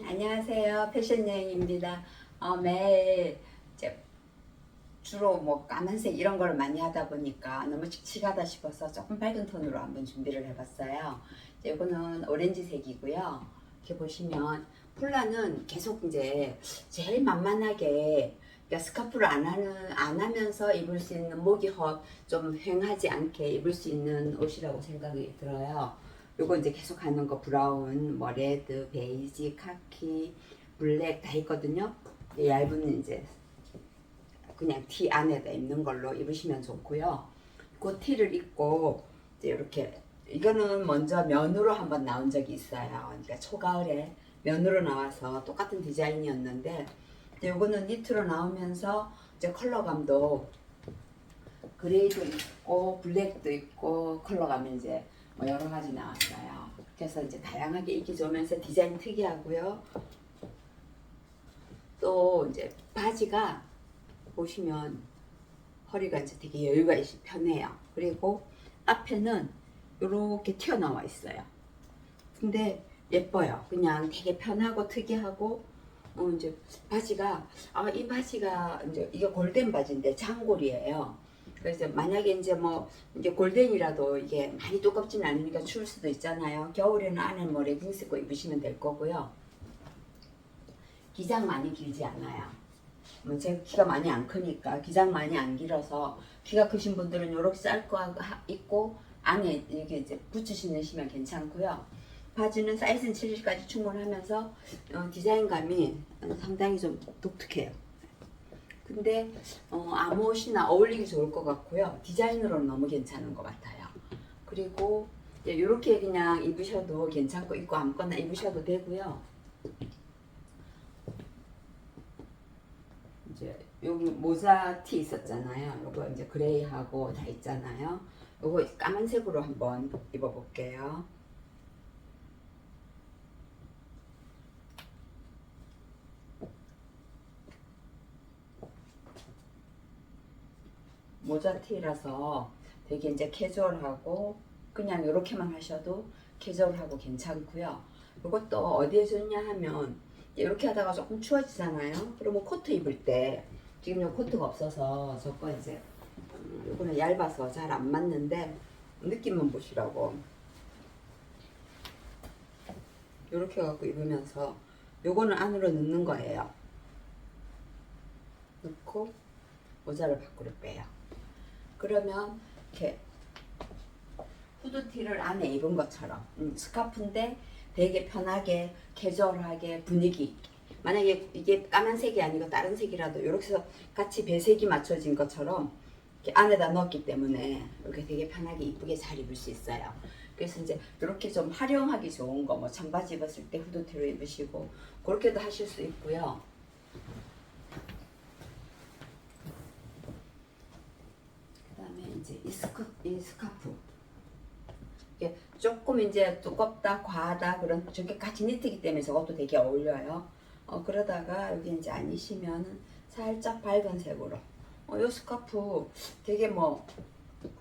안녕하세요. 패션 여행입니다. 어, 매일 주로 뭐 까만색 이런 걸 많이 하다 보니까 너무 칙칙하다 싶어서 조금 밝은 톤으로 한번 준비를 해봤어요. 이제 이거는 오렌지색이고요. 이렇게 보시면 폴라는 계속 이제 제일 만만하게 그러니까 스카프를 안 하는 안 하면서 입을 수 있는 목이 헛좀 휑하지 않게 입을 수 있는 옷이라고 생각이 들어요. 요거 이제 계속 하는 거 브라운, 뭐 레드, 베이지, 카키, 블랙 다 있거든요. 이 얇은 이제 그냥 티 안에다 입는 걸로 입으시면 좋고요. 그 티를 입고 이제 이렇게 이거는 먼저 면으로 한번 나온 적이 있어요. 그러니까 초가을에 면으로 나와서 똑같은 디자인이었는데 요거는 니트로 나오면서 이제 컬러감도 그레이도 있고 블랙도 있고 컬러감이 이제 뭐 여러 가지 나왔어요. 그래서 이제 다양하게 입기 좋으면서 디자인 특이하고요. 또 이제 바지가 보시면 허리가 이제 되게 여유가 있이 편해요. 그리고 앞에는 이렇게 튀어나와 있어요. 근데 예뻐요. 그냥 되게 편하고 특이하고 어 이제 바지가 아 이 바지가 이제 이게 골덴 바지인데 장골이에요. 그래서 만약에 이제 뭐 이제 골덴이라도 이게 많이 두껍진 않으니까 추울 수도 있잖아요. 겨울에는 안에 뭐 레깅스 입고 입으시면 될 거고요. 기장 많이 길지 않아요. 뭐 제가 키가 많이 안 크니까 기장 많이 안 길어서 키가 크신 분들은 이렇게 짧고 하- 입고 안에 이렇게 이제 붙여 신으시면 괜찮고요. 바지는 사이즈는 70까지 충분하면서 어, 디자인감이 상당히 좀 독특해요. 근데 어, 아무 옷이나 어울리기 좋을 것 같고요. 디자인으로는 너무 괜찮은 것 같아요. 그리고 이렇게 그냥 입으셔도 괜찮고 입고 아무거나 입으셔도 되고요. 이제 여기 모자 티 있었잖아요. 요거 이제 그레이하고 다 있잖아요. 요거 까만색으로 한번 입어볼게요. 모자 티라서 되게 이제 캐주얼하고 그냥 이렇게만 하셔도 캐주얼하고 괜찮고요. 이것도 어디에 좋냐 하면 이렇게 하다가 조금 추워지잖아요. 그러면 코트 입을 때 지금 요 코트가 없어서 저거 이제 음, 요거는 얇아서 잘 안 맞는데 느낌만 보시라고 이렇게 해갖고 입으면서 요거는 안으로 넣는 거예요. 넣고 모자를 밖으로 빼요. 그러면 이렇게 후드티를 안에 입은 것처럼 음, 스카프인데 되게 편하게 캐주얼하게 분위기 있게 만약에 이게 까만색이 아니고 다른 색이라도 이렇게 해서 같이 배색이 맞춰진 것처럼 안에다 넣었기 때문에 이렇게 되게 편하게 이쁘게 잘 입을 수 있어요. 그래서 이제 이렇게 좀 활용하기 좋은 거, 뭐 청바지 입었을 때 후드티로 입으시고 그렇게도 하실 수 있고요. 그다음에 이제 이 스커 이 스카프 이게 조금 이제 두껍다 과하다 그런 저게 같이 니트기 때문에 저것도 되게 어울려요. 어 그러다가 여기 이제 아니시면은 살짝 밝은 색으로 어, 요 스카프 되게 뭐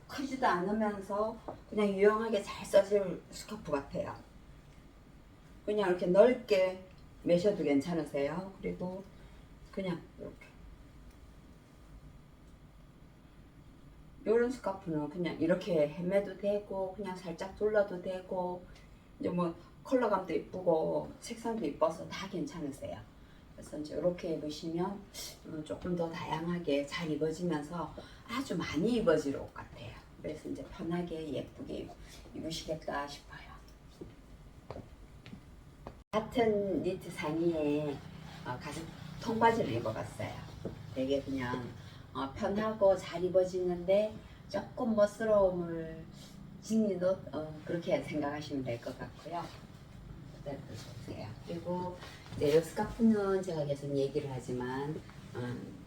크지도 않으면서 그냥 유용하게 잘 써질 스카프 같아요. 그냥 이렇게 넓게 매셔도 괜찮으세요. 그리고 그냥 이렇게 요런 스카프는 그냥 이렇게 헤매도 되고 그냥 살짝 둘러도 되고 이제 뭐 컬러감도 이쁘고 색상도 이뻐서 다 괜찮으세요. 그래서 이제 이렇게 입으시면 음, 조금 더 다양하게 잘 입어지면서 아주 많이 입어질 옷 같아요. 그래서 이제 편하게 예쁘게 입으시겠다 싶어요. 같은 니트 상의에 어, 가죽 통바지를 입어봤어요. 되게 그냥 어, 편하고 잘 입어지는데 조금 멋스러움을 옷 어, 그렇게 생각하시면 될 것 같고요. 보세요. 그리고 이제 이 스카프는 제가 계속 얘기를 하지만 음,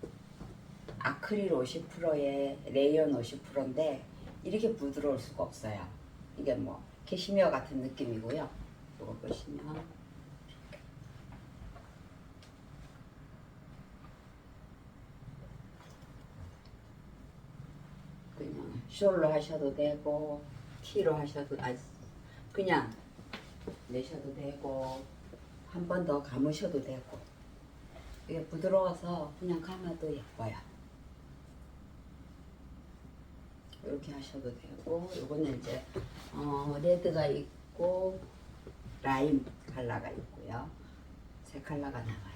아크릴 50%에 레이온 50%인데 이렇게 부드러울 수가 없어요. 이게 뭐 캐시미어 같은 느낌이고요. 이거 보시면 숄로 하셔도 되고 티로 하셔도 아 그냥 내셔도 되고 한 번 더 감으셔도 되고 이게 부드러워서 그냥 감아도 예뻐요. 이렇게 하셔도 되고 요거는 이제 어, 레드가 있고 라임 컬러가 있고요. 세 컬러가 나와요.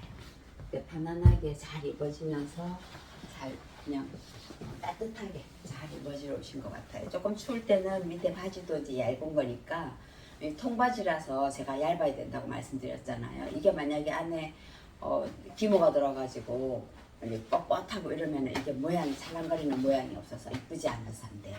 근데 편안하게 잘 입어지면서 잘 그냥 따뜻하게 잘 입어지러 오신 것 같아요. 조금 추울 때는 밑에 바지도 이제 얇은 거니까 이 통바지라서 제가 얇아야 된다고 말씀드렸잖아요. 이게 만약에 안에 어, 기모가 들어가지고 뻣뻣하고 이러면 이게 모양이 찰랑거리는 모양이 없어서 이쁘지 안 돼요.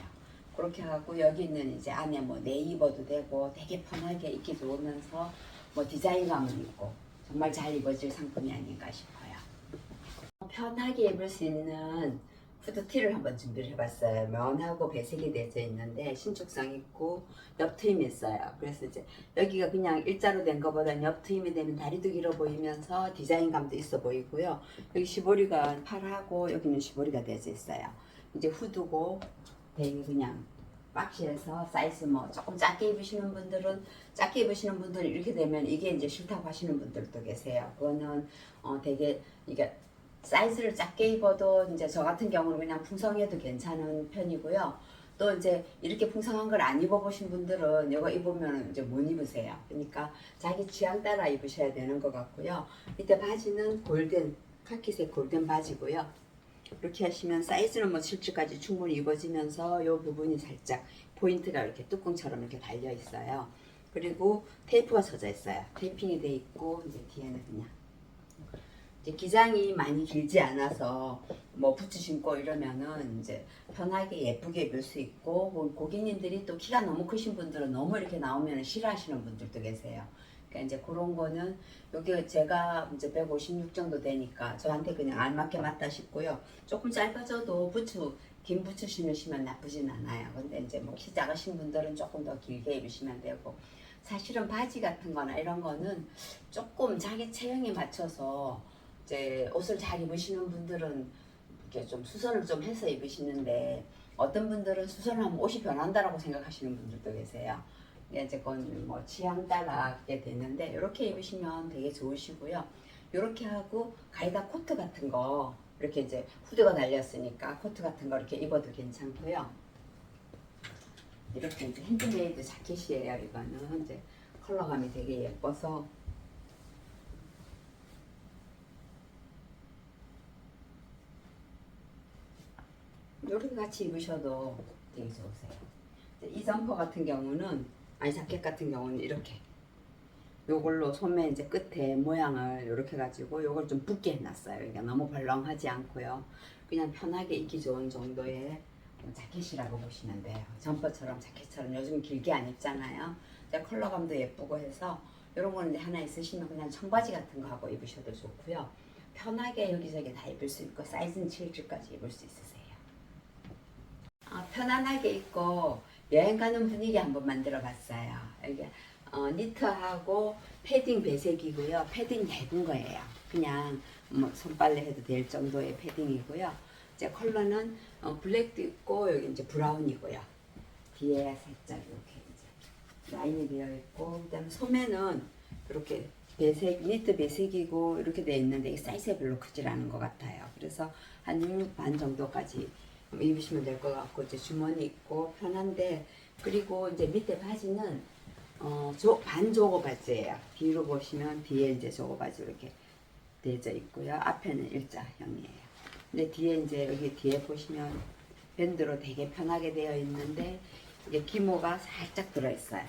그렇게 하고 여기는 이제 안에 뭐 네이버도 되고 되게 편하게 입기 좋으면서 뭐 디자인감은 있고 정말 잘 입어질 상품이 아닌가 싶어요. 편하게 입을 수 있는 후드티를 한번 준비를 해봤어요. 면하고 배색이 되어 있는데 신축성 있고 옆 트임이 있어요. 그래서 이제 여기가 그냥 일자로 된 것보다는 옆 트임이 되면 다리도 길어 보이면서 디자인감도 있어 보이고요. 여기 시보리가 팔하고 여기는 시보리가 되어 있어요. 이제 후드고 되게 그냥 박시해서 사이즈 뭐 조금 작게 입으시는 분들은 작게 입으시는 분들은 이렇게 되면 이게 이제 싫다고 하시는 분들도 계세요. 그거는 어 되게 이게 사이즈를 작게 입어도 이제 저 같은 경우는 그냥 풍성해도 괜찮은 편이고요. 또 이제 이렇게 풍성한 걸 안 입어보신 분들은 이거 입으면 이제 못 입으세요. 그러니까 자기 취향 따라 입으셔야 되는 것 같고요. 밑에 바지는 골든 카키색 골든 바지고요. 이렇게 하시면 사이즈는 뭐 7주까지 충분히 입어지면서 이 부분이 살짝 포인트가 이렇게 뚜껑처럼 이렇게 달려 있어요. 그리고 테이프가 젖어 있어요. 테이핑이 돼 있고 이제 뒤에는 그냥 이제 기장이 많이 길지 않아서 뭐 부츠 신고 이러면은 이제 편하게 예쁘게 입을 수 있고 뭐 고객님들이 또 키가 너무 크신 분들은 너무 이렇게 나오면 싫어하시는 분들도 계세요. 그러니까 이제 그런 거는 여기 제가 이제 156 정도 되니까 저한테 그냥 알맞게 맞다 싶고요. 조금 짧아져도 부츠 긴 부츠 신으시면 나쁘진 않아요. 근데 이제 뭐 키 작으신 분들은 조금 더 길게 입으시면 되고 사실은 바지 같은 거나 이런 거는 조금 자기 체형에 맞춰서 이제 옷을 잘 입으시는 분들은 이렇게 좀 수선을 좀 해서 입으시는데 어떤 분들은 수선을 하면 옷이 변한다라고 생각하시는 분들도 계세요. 이제 그건 뭐 취향 따라 그게 되는데 이렇게 입으시면 되게 좋으시고요. 이렇게 하고 가이다 코트 같은 거 이렇게 이제 후드가 달렸으니까 코트 같은 거 이렇게 입어도 괜찮고요. 이렇게 이제 핸드메이드 자켓이에요. 이거는 이제 컬러감이 되게 예뻐서 이렇게 같이 입으셔도 되게 좋으세요. 이 점퍼 같은 경우는 아니 자켓 같은 경우는 이렇게 요걸로 소매 이제 끝에 모양을 이렇게 가지고 요걸 좀 붓게 해놨어요. 그러니까 너무 벌렁하지 않고요. 그냥 편하게 입기 좋은 정도의 자켓이라고 보시면 돼요. 점퍼처럼 자켓처럼 요즘 길게 안 입잖아요. 컬러감도 예쁘고 해서 이런 거는 하나 있으시면 그냥 청바지 같은 거 하고 입으셔도 좋고요. 편하게 여기저기 다 입을 수 있고 사이즈는 7주까지 입을 수 있으세요. 아, 편안하게 입고 여행 가는 분위기 한번 만들어 봤어요. 이게 어, 니트하고 패딩 배색이고요. 패딩 얇은 거예요. 그냥 뭐 손빨래 해도 될 정도의 패딩이고요. 이제 컬러는 어, 블랙도 있고 여기 이제 브라운이고요. 뒤에 살짝 이렇게 이제 라인이 되어 있고 그다음에 소매는 이렇게 배색 니트 배색이고 이렇게 되어 있는데 이 사이즈가 별로 크질 않은 것 같아요. 그래서 한 66반 정도까지 입으시면 될 것 같고 이제 주머니 있고 편한데 그리고 이제 밑에 바지는 어, 조, 반 조거 바지예요. 뒤로 보시면 뒤에 이제 조거 바지 이렇게 되어 있고요. 앞에는 일자형이에요. 근데 뒤에 이제 여기 뒤에 보시면 밴드로 되게 편하게 되어 있는데 이게 기모가 살짝 들어 있어요.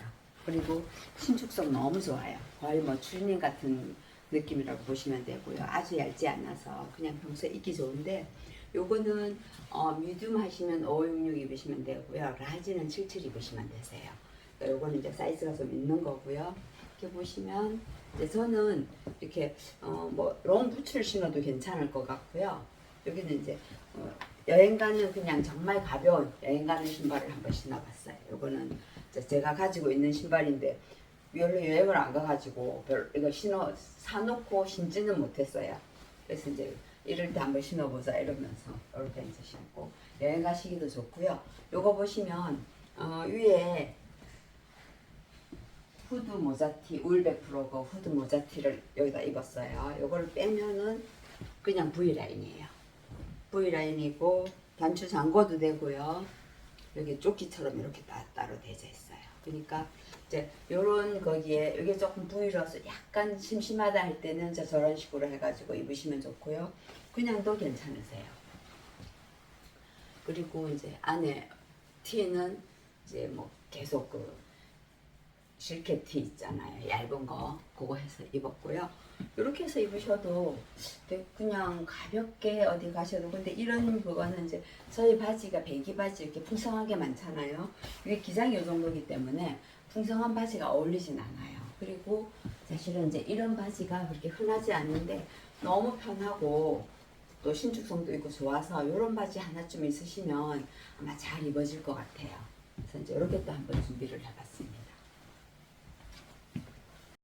그리고 신축성 너무 좋아요. 거의 뭐 추리닝 같은 느낌이라고 보시면 되고요. 아주 얇지 않아서 그냥 평소에 입기 좋은데 요거는 어, 미디움 하시면 566 입으시면 되고요. 라지는 77 입으시면 되세요. 그러니까 요거는 이제 사이즈가 좀 있는 거고요. 이렇게 보시면 이제 저는 이렇게 어, 뭐롱 부츠를 신어도 괜찮을 것 같고요. 여기는 이제 어, 여행 가는 그냥 정말 가벼운 여행 가는 신발을 한번 신어봤어요. 요거는 제가 가지고 있는 신발인데 별로 여행을 안 가가지고 별 이거 신어 사놓고 신지는 못했어요. 그래서 이제 이럴 때 한번 신어보자 이러면서 이렇게 신고 여행 가시기도 좋고요. 요거 보시면 어, 위에 후드 모자티 울 100%고 후드 모자티를 여기다 입었어요. 요걸 빼면은 그냥 V 라인이에요. V 라인이고 단추 잠궈도 되고요. 여기 조끼처럼 이렇게 따, 따로 되어 있어요. 그러니까 이제 요런 거기에 이게 조금 V라서 약간 심심하다 할 때는 저 저런 식으로 해가지고 입으시면 좋고요. 그냥도 괜찮으세요. 그리고 이제 안에 티는 이제 뭐 계속 그 실켓 티 있잖아요. 얇은 거 그거 해서 입었고요. 이렇게 해서 입으셔도 그냥 가볍게 어디 가셔도 근데 이런 그거는 이제 저희 바지가 배기 바지 이렇게 풍성하게 많잖아요. 이게 기장이 이 정도기 때문에 풍성한 바지가 어울리진 않아요. 그리고 사실은 이제 이런 바지가 그렇게 흔하지 않은데 너무 편하고 또 신축성도 있고 좋아서 이런 바지 하나쯤 있으시면 아마 잘 입어질 것 같아요. 그래서 이제 이렇게 또 한번 준비를 해봤어요.